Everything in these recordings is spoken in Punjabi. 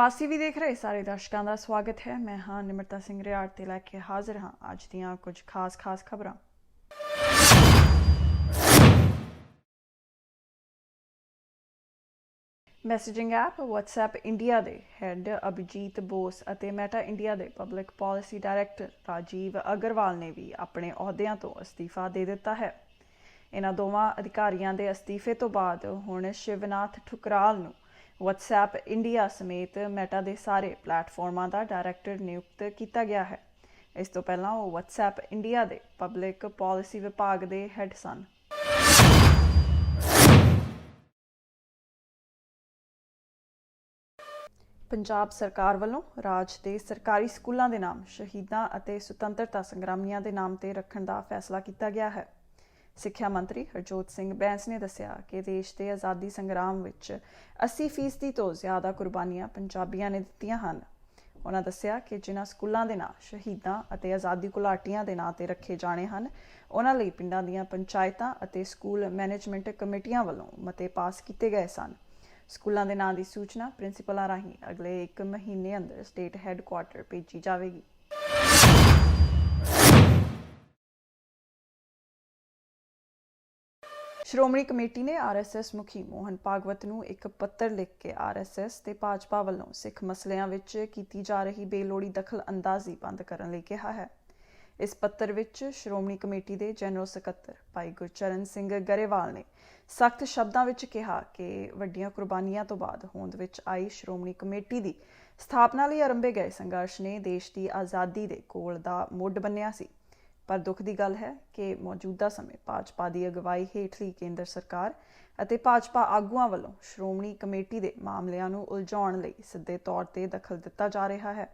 ਪ੍ਰਵਾਸੀ ਵੀ ਦੇਖ ਰਹੇ ਸਾਰੇ ਦਰਸ਼ਕਾਂ ਦਾ ਸਵਾਗਤ ਹੈ। ਮੈਂ ਹਾਂ ਨਿਮਰਤਾ ਸਿੰਘ ਰਿਆੜ ਤੇ ਲੈ ਕੇ ਹਾਜ਼ਰ ਹਾਂ ਅੱਜ ਦੀਆਂ ਕੁਝ ਖਾਸ-ਖਾਸ ਖਬਰਾਂ। ਮੈਸੇਜਿੰਗ ਐਪ WhatsApp ਇੰਡੀਆ ਦੇ ਹੈੱਡ ਅਭਿਜੀਤ ਬੋਸ ਅਤੇ ਮੈਟਾ ਇੰਡੀਆ ਦੇ public policy director Rajiv Agarwal ਨੇ ਵੀ ਆਪਣੇ ਅਹੁਦਿਆਂ ਤੋਂ ਅਸਤੀਫਾ ਦੇ ਦਿੱਤਾ ਹੈ। ਇਹਨਾਂ ਦੋਵਾਂ ਅਧਿਕਾਰੀਆਂ ਦੇ ਅਸਤੀਫੇ ਤੋਂ ਬਾਅਦ ਹੁਣ ਸ਼ਿਵਨਾਥ ਠੁਕਰਾਲ ਨੂੰ WhatsApp ਇੰਡੀਆ ਸਮੇਤ ਮੈਟਾ ਦੇ ਸਾਰੇ ਪਲੇਟਫਾਰਮਾਂ ਦਾ ਡਾਇਰੈਕਟਰ ਨਿਯੁਕਤ ਕੀਤਾ ਗਿਆ ਹੈ। ਇਸ ਤੋਂ ਪਹਿਲਾਂ ਉਹ WhatsApp ਇੰਡੀਆ ਦੇ ਪਬਲਿਕ ਪਾਲਿਸੀ ਵਿਭਾਗ ਦੇ ਹੈੱਡ ਸਨ। ਪੰਜਾਬ ਸਰਕਾਰ ਵੱਲੋਂ ਰਾਜ ਦੇ ਸਰਕਾਰੀ ਸਕੂਲਾਂ ਦੇ ਨਾਮ, ਸ਼ਹੀਦਾਂ ਅਤੇ ਸੁਤੰਤਰਤਾ ਸੰਗਰਾਮੀਆਂ ਦੇ ਨਾਮ ਤੇ ਰੱਖਣ ਦਾ ਫੈਸਲਾ ਕੀਤਾ ਗਿਆ ਹੈ। ਸਿੱਖਿਆ ਮੰਤਰੀ ਹਰਜੋਤ ਸਿੰਘ ਬੈਂਸ ਨੇ ਦੱਸਿਆ ਕਿ ਦੇਸ਼ ਦੇ ਆਜ਼ਾਦੀ ਸੰਗਰਾਮ ਵਿੱਚ 80% ਤੋਂ ਜ਼ਿਆਦਾ ਕੁਰਬਾਨੀਆਂ ਪੰਜਾਬੀਆਂ ਨੇ ਦਿੱਤੀਆਂ ਹਨ। ਉਹਨਾਂ ਦੱਸਿਆ ਕਿ ਜਿਨ੍ਹਾਂ ਸਕੂਲਾਂ ਦੇ ਨਾਂ, ਸ਼ਹੀਦਾਂ ਅਤੇ ਆਜ਼ਾਦੀ ਘੁਲਾਟੀਆਂ ਦੇ ਨਾਂ ਤੇ ਰੱਖੇ ਜਾਣੇ ਹਨ ਉਹਨਾਂ ਲਈ ਪਿੰਡਾਂ ਦੀਆਂ ਪੰਚਾਇਤਾਂ ਅਤੇ ਸਕੂਲ ਮੈਨੇਜਮੈਂਟ ਕਮੇਟੀਆਂ ਵੱਲੋਂ ਮਤੇ ਪਾਸ ਕੀਤੇ ਗਏ ਸਨ। ਸਕੂਲਾਂ ਦੇ ਨਾਂ ਦੀ ਸੂਚਨਾ ਪ੍ਰਿੰਸੀਪਲਾਂ ਰਾਹੀਂ ਅਗਲੇ 1 ਮਹੀਨੇ ਅੰਦਰ ਸਟੇਟ ਹੈੱਡਕੁਆਰਟਰ ਭੇਜੀ ਜਾਵੇਗੀ। ਸ਼੍ਰੋਮਣੀ ਕਮੇਟੀ ਨੇ ਆਰਐਸਐਸ ਮੁਖੀ ਮੋਹਨ ਭਾਗਵਤ ਨੂੰ ਇੱਕ ਪੱਤਰ ਲਿਖ ਕੇ ਆਰਐਸਐਸ ਤੇ ਭਾਜਪਾ ਵੱਲੋਂ ਸਿੱਖ ਮਸਲਿਆਂ ਵਿੱਚ ਕੀਤੀ ਜਾ ਰਹੀ ਬੇਲੋੜੀ ਦਖਲ ਅੰਦਾਜ਼ੀ ਬੰਦ ਕਰਨ ਲਈ ਕਿਹਾ ਹੈ। ਇਸ ਪੱਤਰ ਵਿੱਚ ਸ਼੍ਰੋਮਣੀ ਕਮੇਟੀ ਦੇ ਜਨਰਲ ਸਕੱਤਰ ਭਾਈ ਗੁਰਚਰਨ ਸਿੰਘ ਗਰੇਵਾਲ ਨੇ ਸਖਤ ਸ਼ਬਦਾਂ ਵਿੱਚ ਕਿਹਾ ਕਿ ਵੱਡੀਆਂ ਕੁਰਬਾਨੀਆਂ ਤੋਂ ਬਾਅਦ ਹੋਂਦ ਵਿੱਚ ਆਈ ਸ਼੍ਰੋਮਣੀ ਕਮੇਟੀ ਦੀ ਸਥਾਪਨਾ ਲਈ ਆਰੰਭੇ ਗਏ ਸੰਘਰਸ਼ ਨੇ ਦੇਸ਼ ਦੀ ਆਜ਼ਾਦੀ ਦੇ ਕੋਲ ਦਾ ਮੁੱਢ ਬੰਨਿਆ ਸੀ। ਪਰ ਦੁੱਖ ਦੀ ਗੱਲ ਹੈ ਕਿ ਮੌਜੂਦਾ ਸਮੇਂ ਭਾਜਪਾ ਦੀ ਅਗਵਾਈ ਹੇਠਲੀ ਕੇਂਦਰ ਸਰਕਾਰ ਅਤੇ ਭਾਜਪਾ ਆਗੂਆਂ ਵੱਲੋਂ ਸ਼੍ਰੋਮਣੀ ਕਮੇਟੀ ਦੇ ਮਾਮਲਿਆਂ ਨੂੰ ਉਲਝਾਉਣ ਲਈ ਸਿੱਧੇ ਤੌਰ ਤੇ ਦਖਲ ਦਿੱਤਾ ਜਾ ਰਿਹਾ ਹੈ।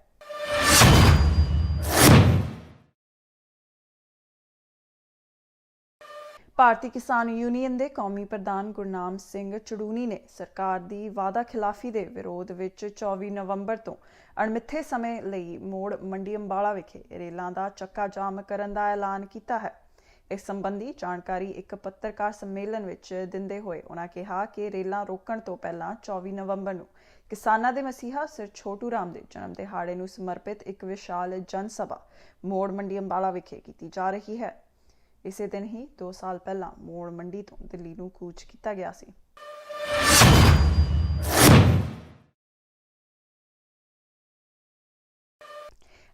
ਭਾਰਤੀ ਕਿਸਾਨ ਯੂਨੀਅਨ ਦੇ ਕੌਮੀ ਪ੍ਰਧਾਨ ਗੁਰਨਾਮ ਸਿੰਘ ਚੜੂਨੀ ਨੇ ਸਰਕਾਰ ਦੀ ਵਾਅਦਾ ਖਿਲਾਫੀ ਦੇ ਵਿਰੋਧ ਵਿੱਚ 24 ਨਵੰਬਰ ਤੋਂ ਅਣਮਿੱਥੇ ਸਮੇਂ ਲਈ ਮੋੜ ਮੰਡੀ ਅੰਬਾਲਾ ਵਿਖੇ ਰੇਲਾਂ ਦਾ ਚੱਕਾ ਜਾਮ ਕਰਨ ਦਾ ਐਲਾਨ ਕੀਤਾ ਹੈ। ਇਸ ਸੰਬੰਧੀ ਜਾਣਕਾਰੀ ਇੱਕ ਪੱਤਰਕਾਰ ਸੰਮੇਲਨ ਵਿੱਚ ਦਿੰਦੇ ਹੋਏ ਉਹਨਾਂ ਕਿਹਾ ਕਿ ਰੇਲਾਂ ਰੋਕਣ ਤੋਂ ਪਹਿਲਾਂ 24 ਨਵੰਬਰ ਨੂੰ ਕਿਸਾਨਾਂ ਦੇ ਮਸੀਹਾ ਸਰ ਛੋਟੂ ਰਾਮ ਦੇ ਜਨਮ ਦਿਹਾੜੇ ਨੂੰ ਸਮਰਪਿਤ ਇੱਕ ਵਿਸ਼ਾਲ ਜਨ ਸਭਾ ਮੋੜ ਮੰਡੀ ਅੰਬਾਲਾ ਵਿਖੇ ਕੀਤੀ ਜਾ ਰਹੀ ਹੈ। ਇਸੇ ਦਿਨ ਹੀ 2 ਸਾਲ ਪਹਿਲਾਂ ਮੋੜ ਮੰਡੀ ਤੋਂ ਦਿੱਲੀ ਨੂੰ ਕੂਚ ਕੀਤਾ ਗਿਆ ਸੀ।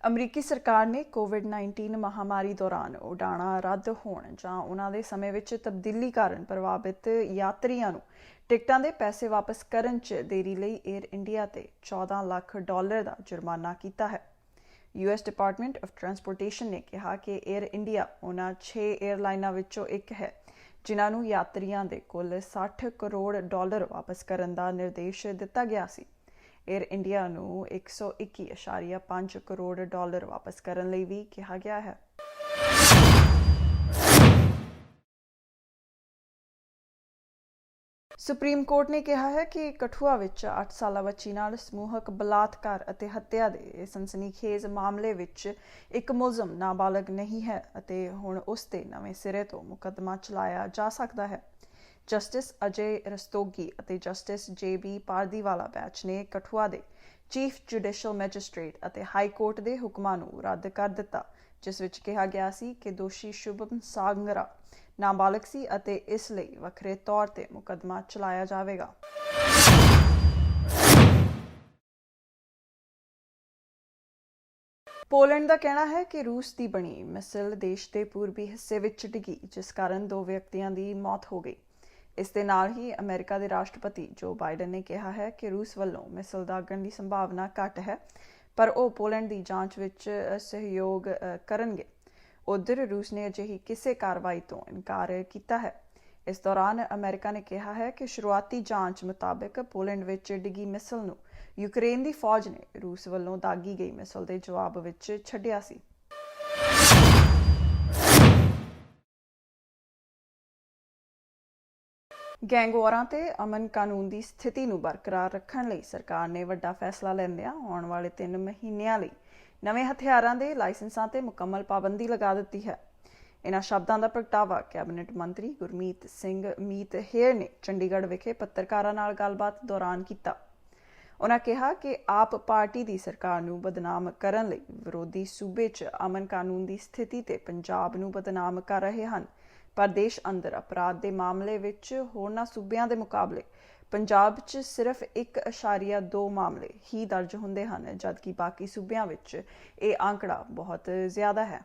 ਅਮਰੀਕੀ ਸਰਕਾਰ ਨੇ ਕੋਵਿਡ-19 ਮਹਾਮਾਰੀ ਦੌਰਾਨ ਉਡਾਣਾਂ ਰੱਦ ਹੋਣ ਜਾਂ ਉਹਨਾਂ ਦੇ ਸਮੇਂ ਵਿੱਚ ਤਬਦੀਲੀ ਕਾਰਨ ਪ੍ਰਭਾਵਿਤ ਯਾਤਰੀਆਂ ਨੂੰ ਟਿਕਟਾਂ ਦੇ ਪੈਸੇ ਵਾਪਸ ਕਰਨ 'ਚ ਦੇਰੀ ਲਈ 에ਅਰ ਇੰਡੀਆ ਤੇ 14 ਲੱਖ ਡਾਲਰ ਦਾ ਜੁਰਮਾਨਾ ਕੀਤਾ ਹੈ। ਯੂਐਸ ਡਿਪਾਰਟਮੈਂਟ ਆਫ ਟਰਾਂਸਪੋਰਟੇਸ਼ਨ ਨੇ ਕਿਹਾ ਕਿ 에ਅਰ ਇੰਡੀਆ ਉਹਨਾਂ 6 에ਅਰਲਾਈਨਾਂ ਵਿੱਚੋਂ ਇੱਕ ਹੈ, ਜਿਨ੍ਹਾਂ ਨੂੰ ਯਾਤਰੀਆਂ ਦੇ ਕੁੱਲ 60 ਕਰੋੜ ਡਾਲਰ ਵਾਪਸ ਕਰਨ ਦਾ ਨਿਰਦੇਸ਼ ਦਿੱਤਾ ਗਿਆ ਸੀ। 에ਅਰ ਇੰਡੀਆ ਨੂੰ 121.5 ਕਰੋੜ ਡਾਲਰ ਵਾਪਸ ਕਰਨ ਲਈ ਵੀ ਕਿਹਾ ਗਿਆ ਹੈ। ਸੁਪਰੀਮ ਕੋਰਟ ਨੇ ਕਿਹਾ ਹੈ ਕਿ ਕਠੂਆ ਵਿੱਚ 8 ਸਾਲਾ ਬੱਚੀ ਨਾਲ ਸਮੂਹਕ ਬਲਾਤਕਾਰ ਅਤੇ ਹੱਤਿਆ ਦੇ ਸਨਸਨੀਖੇਜ਼ ਮਾਮਲੇ ਵਿੱਚ ਇੱਕ ਮੁਲਜ਼ਮ ਨਾਬਾਲਗ ਨਹੀਂ ਹੈ ਅਤੇ ਹੁਣ ਉਸ ਤੇ ਨਵੇਂ ਸਿਰੇ ਤੋਂ ਮੁਕੱਦਮਾ ਚਲਾਇਆ ਜਾ ਸਕਦਾ ਹੈ। ਜਸਟਿਸ ਅਜੇ ਰਸਤੋਗੀ ਅਤੇ justice J B Pardiwala batch ਨੇ ਕਠੂਆ ਦੇ ਚੀਫ ਜੁਡੀਸ਼ੀਅਲ ਮੈਜਿਸਟ੍ਰੇਟ ਅਤੇ ਹਾਈ ਕੋਰਟ ਦੇ ਹੁਕਮਾਂ ਨੂੰ ਰੱਦ ਕਰ ਦਿੱਤਾ, ਜਿਸ ਵਿੱਚ ਕਿਹਾ ਗਿਆ ਸੀ ਕਿ ਦੋਸ਼ੀ ਸ਼ੁਭਮ ਸਾਗਰਾ ਨਾਬਾਲਗ ਸੀ ਅਤੇ ਇਸ ਲਈ ਵੱਖਰੇ ਤੌਰ ਤੇ ਮੁਕੱਦਮਾ ਚਲਾਇਆ ਜਾਵੇਗਾ। ਪੋਲੈਂਡ ਦਾ ਕਹਿਣਾ ਹੈ ਕਿ ਰੂਸ ਦੀ ਬਣੀ ਮਿਸਾਈਲ ਦੇਸ਼ ਦੇ ਪੂਰਬੀ ਹਿੱਸੇ ਵਿੱਚ ਡਿੱਗੀ, ਜਿਸ ਕਾਰਨ ਦੋ ਵਿਅਕਤੀਆਂ ਦੀ ਮੌਤ ਹੋ ਗਈ। ਇਸ ਦੇ ਨਾਲ ਹੀ ਅਮਰੀਕਾ ਦੇ ਰਾਸ਼ਟਰਪਤੀ ਜੋ ਬਾਈਡਨ ਨੇ ਕਿਹਾ ਹੈ ਕਿ ਰੂਸ ਵੱਲੋਂ ਮਿਸਾਈਲ ਦਾਗਣ ਦੀ ਸੰਭਾਵਨਾ ਘੱਟ ਹੈ, ਪਰ ਉਹ ਪੋਲੈਂਡ ਦੀ ਜਾਂਚ ਵਿੱਚ ਸਹਿਯੋਗ ਕਰਨਗੇ। ਉਧਰ ਰੂਸ ਨੇ ਅਜਿਹੀ ਕਿਸੇ ਕਾਰਵਾਈ ਤੋਂ ਇਨਕਾਰ ਕੀਤਾ ਹੈ। ਇਸ ਦੌਰਾਨ ਅਮਰੀਕਾ ਨੇ ਕਿਹਾ ਹੈ ਕਿ ਸ਼ੁਰੂਆਤੀ ਜਾਂਚ ਮੁਤਾਬਕ ਪੋਲੈਂਡ ਵਿੱਚ ਡਿੱਗੀ ਮਿਸਾਈਲ ਨੂੰ ਯੂਕਰੇਨ ਦੀ ਫੌਜ ਨੇ ਰੂਸ ਵੱਲੋਂ ਦਾਗੀ ਗਈ ਮਿਸਾਈਲ ਦੇ ਜਵਾਬ ਵਿੱਚ ਛੱਡਿਆ ਸੀ। ਗੈਂਗਵਾਰਾਂ ਤੇ ਅਮਨ ਕਾਨੂੰਨ ਦੀ ਸਥਿਤੀ ਨੂੰ ਬਰਕਰਾਰ ਰੱਖਣ ਲਈ ਸਰਕਾਰ ਨੇ ਵੱਡਾ ਫੈਸਲਾ ਲੈਂਦਿਆਂ ਆਉਣ ਵਾਲੇ 3 ਮਹੀਨਿਆਂ ਲਈ ਨਵੇਂ ਹਥਿਆਰਾਂ ਦੇ ਲਾਇਸੈਂਸਾਂ ਤੇ ਮੁਕੰਮਲ ਪਾਬੰਦੀ ਲਗਾ ਦਿੱਤੀ ਹੈ। ਇਨ੍ਹਾਂ ਸ਼ਬਦਾਂ ਦਾ ਪ੍ਰਗਟਾਵਾ ਕੈਬਨਿਟ ਮੰਤਰੀ ਗੁਰਮੀਤ ਸਿੰਘ, ਮੀਤ ਹੇਰ ਨੇ ਚੰਡੀਗੜ੍ਹ ਵਿਖੇ ਪੱਤਰਕਾਰਾਂ ਨਾਲ ਗੱਲਬਾਤ ਦੌਰਾਨ ਕੀਤਾ। ਉਹਨਾਂ ਕਿਹਾ ਕਿ ਆਪ ਪਾਰਟੀ ਦੀ ਸਰਕਾਰ ਨੂੰ ਬਦਨਾਮ ਕਰਨ ਲਈ ਵਿਰੋਧੀ ਸੂਬੇ 'ਚ ਅਮਨ ਕਾਨੂੰਨ ਦੀ ਸਥਿਤੀ ਤੇ ਪੰਜਾਬ ਨੂੰ ਬਦਨਾਮ ਕਰ ਰਹੇ ਹਨ। ਪਰ ਦੇਸ਼ ਅੰਦਰ ਅਪਰਾਧ ਦੇ ਮਾਮਲੇ ਵਿੱਚ ਹੋਰਨਾਂ ਸੂਬਿਆਂ ਦੇ ਮੁਕਾਬਲੇ ਪੰਜਾਬ 'ਚ ਸਿਰਫ 1.2 ਮਾਮਲੇ ਹੀ ਦਰਜ ਹੁੰਦੇ ਹਨ, ਜਦਕਿ ਬਾਕੀ ਸੂਬਿਆਂ ਵਿੱਚ ਇਹ ਆંકੜਾ ਬਹੁਤ ਜ਼ਿਆਦਾ ਹੈ।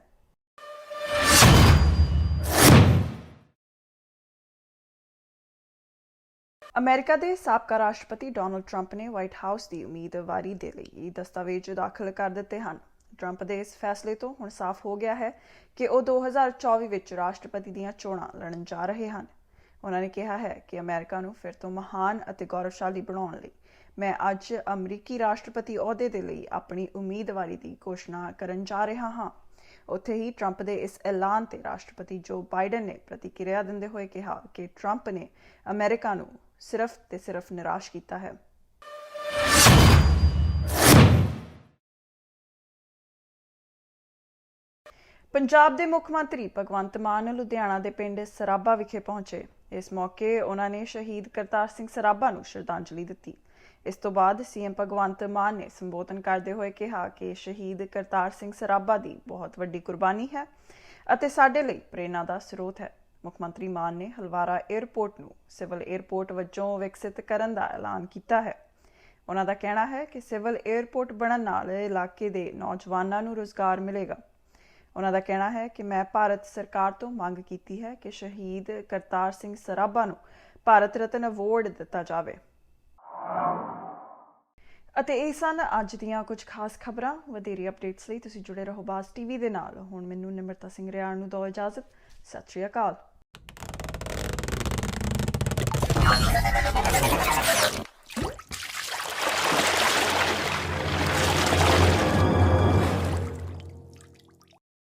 ਅਮਰੀਕਾ ਦੇ ਸਾਬਕਾ ਰਾਸ਼ਟਰਪਤੀ ਡੋਨਲਡ ਟਰੰਪ ਨੇ ਵਾਈਟ ਹਾਊਸ ਦੀ ਉਮੀਦਵਾਰੀ ਦੇ ਲਈ ਦਸਤਾਵੇਜ਼ ਦਾਖਲ ਕਰ ਦਿੱਤੇ ਹਨ। ਟਰੰਪ ਦੇ ਇਸ ਫੈਸਲੇ ਤੋਂ ਹੁਣ ਸਾਫ਼ ਹੋ ਗਿਆ ਹੈ ਕਿ ਉਹ 2024 ਵਿੱਚ ਰਾਸ਼ਟਰਪਤੀ ਦੀਆਂ ਚੋਣਾਂ ਲੜਨ ਜਾ ਰਹੇ ਹਨ। ਉਹਨਾਂ ਨੇ ਕਿਹਾ ਹੈ ਕਿ ਅਮਰੀਕਾ ਨੂੰ ਫਿਰ ਤੋਂ ਮਹਾਨ ਅਤੇ ਗੌਰਵਸ਼ਾਲੀ ਬਣਾਉਣ ਲਈ ਮੈਂ ਅੱਜ ਅਮਰੀਕੀ ਰਾਸ਼ਟਰਪਤੀ ਅਹੁਦੇ ਦੇ ਲਈ ਆਪਣੀ ਉਮੀਦਵਾਰੀ ਦੀ ਘੋਸ਼ਣਾ ਕਰਨ ਜਾ ਰਿਹਾ ਹਾਂ। ਉੱਥੇ ਹੀ ਟਰੰਪ ਦੇ ਇਸ ਐਲਾਨ ਤੇ ਰਾਸ਼ਟਰਪਤੀ ਜੋ ਬਾਈਡਨ ਨੇ ਪ੍ਰਤੀਕਿਰਿਆ ਦਿੰਦੇ ਹੋਏ ਕਿਹਾ ਕਿ ਟਰੰਪ ਨੇ ਅਮਰੀਕਾ ਨੂੰ ਸਿਰਫ ਤੇ ਸਿਰਫ ਨਿਰਾਸ਼ ਕੀਤਾ ਹੈ। ਪੰਜਾਬ ਦੇ ਮੁੱਖ ਮੰਤਰੀ ਭਗਵੰਤ ਮਾਨ ਲੁਧਿਆਣਾ ਦੇ ਪਿੰਡ ਸਰਾਬਾ ਵਿਖੇ ਪਹੁੰਚੇ। ਇਸ ਮੌਕੇ ਉਹਨਾਂ ਨੇ ਸ਼ਹੀਦ ਕਰਤਾਰ ਸਿੰਘ ਸਰਾਭਾ ਨੂੰ ਸ਼ਰਧਾਂਜਲੀ ਦਿੱਤੀ। ਇਸ ਤੋਂ ਬਾਅਦ ਸੀਐਮ ਭਗਵੰਤ ਮਾਨ ਨੇ ਸੰਬੋਧਨ ਕਰਦੇ ਹੋਏ ਕਿਹਾ ਕਿ ਸ਼ਹੀਦ ਕਰਤਾਰ ਸਿੰਘ ਸਰਾਭਾ ਦੀ ਬਹੁਤ ਵੱਡੀ ਕੁਰਬਾਨੀ ਹੈ ਅਤੇ ਸਾਡੇ ਲਈ ਪ੍ਰੇਰਣਾ ਦਾ ਸਰੋਤ ਹੈ। ਮੁੱਖ ਮੰਤਰੀ ਮਾਨ ਨੇ ਹਲਵਾਰਾ 에ਅਰਪੋਰਟ ਨੂੰ ਸਿਵਲ 에ਅਰਪੋਰਟ ਵਜੋਂ ਵਿਕਸਿਤ ਕਰਨ ਦਾ ਐਲਾਨ ਕੀਤਾ ਹੈ। ਉਹਨਾਂ ਦਾ ਕਹਿਣਾ ਹੈ ਕਿ ਸਿਵਲ 에ਅਰਪੋਰਟ ਬਣਨ ਨਾਲ ਇਲਾਕੇ ਦੇ ਨੌਜਵਾਨਾਂ ਨੂੰ ਰੋਜ਼ਗਾਰ ਮਿਲੇਗਾ। ਉਹਨਾਂ ਦਾ ਕਹਿਣਾ ਹੈ ਕਿ ਮੈਂ ਭਾਰਤ ਸਰਕਾਰ ਤੋਂ ਮੰਗ ਕੀਤੀ ਹੈ ਕਿ ਸ਼ਹੀਦ ਕਰਤਾਰ ਸਿੰਘ ਸਰਾਭਾ ਨੂੰ ਭਾਰਤ ਰਤਨ ਅਵਾਰਡ ਦਿੱਤਾ ਜਾਵੇ। ਅਤੇ ਇਹ ਸਨ ਅੱਜ ਦੀਆਂ ਕੁਝ ਖਾਸ ਖਬਰਾਂ। ਵਧੇਰੀ ਅਪਡੇਟਸ ਲਈ ਤੁਸੀਂ ਜੁੜੇ ਰਹੋ ਬਾਸ ਟੀਵੀ ਦੇ ਨਾਲ। ਹੁਣ ਮੈਨੂੰ ਨਿਮਰਤਾ ਸਿੰਘ ਰਿਆਣ ਨੂੰ ਦਿਓ ਇਜਾਜ਼ਤ। ਸਤਿ ਸ਼੍ਰੀ ਅਕਾਲ।